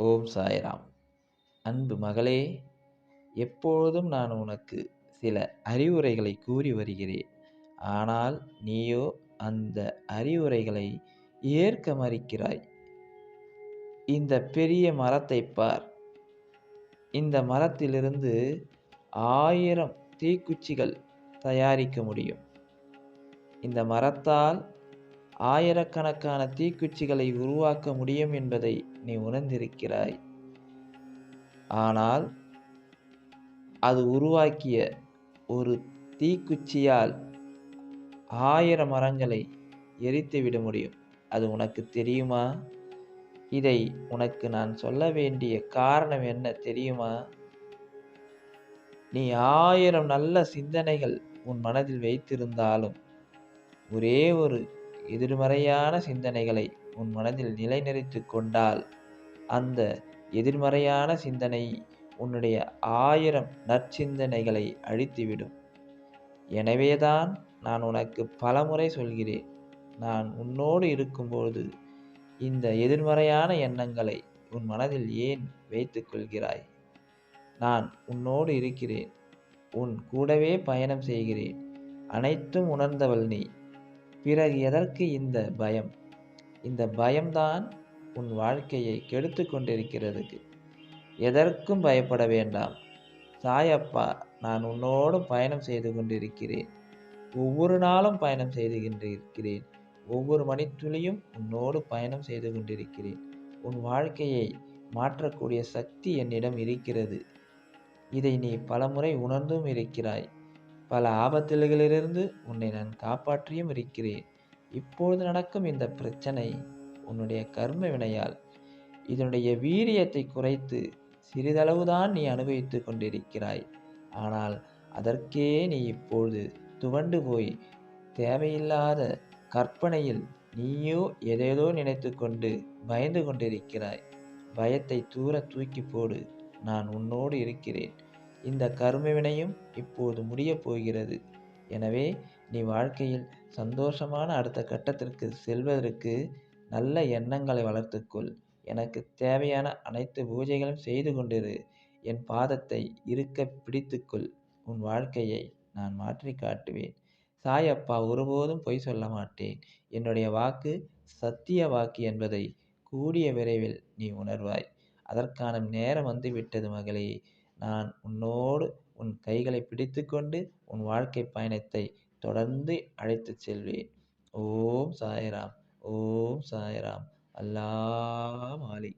ஓம் சாய்ராம். அன்பு மகளே எப்பொழுதும் நான் உனக்கு சில அறிவுரைகளை கூறி வருகிறேன். ஆனால் நீயோ அந்த அறிவுரைகளை ஏற்க மறுக்கிறாய். இந்த பெரிய மரத்தை பார். இந்த மரத்திலிருந்து ஆயிரம் தீக்குச்சிகள் தயாரிக்க முடியும். இந்த மரத்தால் ஆயிரக்கணக்கான தீக்குச்சிகளை உருவாக்க முடியும் என்பதை நீ உணர்ந்திருக்கிறாய். ஆனால் அது உருவாக்கிய ஒரு தீக்குச்சியால் ஆயிரம் மரங்களை எரித்துவிட முடியும். அது உனக்கு தெரியுமா? இதை உனக்கு நான் சொல்ல வேண்டிய காரணம் என்ன தெரியுமா? நீ ஆயிரம் நல்ல சிந்தனைகள் உன் மனதில் வைத்திருந்தாலும் ஒரே ஒரு எதிர்மறையான சிந்தனைகளை உன் மனதில் நிலைநிறுத்தி கொண்டால் அந்த எதிர்மறையான சிந்தனை உன்னுடைய ஆயிரம் நற்சிந்தனைகளை அழித்துவிடும். எனவேதான் நான் உனக்கு பலமுறை சொல்கிறேன். நான் உன்னோடு இருக்கும்போது இந்த எதிர்மறையான எண்ணங்களை உன் மனதில் ஏன் வைத்து கொள்கிறாய்? நான் உன்னோடு இருக்கிறேன். உன் கூடவே பயணம் செய்கிறேன். அனைத்தும் உணர்ந்தவள் நீ. பிறகு எதற்கு இந்த பயம்? இந்த பயம்தான் உன் வாழ்க்கையை கெடுத்து கொண்டிருக்கிறதுக்கு. எதற்கும் பயப்பட வேண்டாம். தாயப்பா நான் உன்னோடு பயணம் செய்து கொண்டிருக்கிறேன். ஒவ்வொரு நாளும் பயணம் செய்து கொண்டிருக்கிறேன். ஒவ்வொரு மணித்துளியும் உன்னோடு பயணம் செய்து கொண்டிருக்கிறேன். உன் வாழ்க்கையை மாற்றக்கூடிய சக்தி என்னிடம் இருக்கிறது. இதை நீ பலமுறை உணர்ந்தும் இருக்கிறாய். பல ஆபத்துகளிலிருந்து உன்னை நான் காப்பாற்றியும் இருக்கிறேன். இப்பொழுது நடக்கும் இந்த பிரச்சனை உன்னுடைய கர்ம வினையால். இதனுடைய வீரியத்தை குறைத்து சிறிதளவுதான் நீ அனுபவித்து கொண்டிருக்கிறாய். ஆனால் அதற்கே நீ இப்பொழுது துவண்டு போய் தேவையில்லாத கற்பனையில் நீயோ எதேதோ நினைத்து கொண்டு பயந்து கொண்டிருக்கிறாய். பயத்தை தூர தூக்கி போடு நான் உன்னோடு இருக்கிறேன். இந்த கர்மவினையும் இப்போது முடியப் போகிறது. எனவே நீ வாழ்க்கையில் சந்தோஷமான அடுத்த கட்டத்திற்கு செல்வதற்கு நல்ல எண்ணங்களை வளர்த்துக்கொள். எனக்கு தேவையான அனைத்து பூஜைகளும் செய்து கொண்டிரு. என் பாதத்தை இருக்க பிடித்துக்கொள். உன் வாழ்க்கையை நான் மாற்றி காட்டுவேன். சாயப்பா ஒருபோதும் பொய் சொல்ல மாட்டேன். என்னுடைய வாக்கு சத்திய வாக்கு என்பதை கூடிய விரைவில் நீ உணர்வாய். அதற்கான நேரம் வந்து விட்டது மகளே. நான் உன்னோடு உன் கைகளை பிடித்துக்கொண்டு உன் வாழ்க்கை பயணத்தை தொடர்ந்து அழைத்து செல்வேன். ஓம் சாய்ராம் ஓம் சாய்ராம். அல்லா ஆலி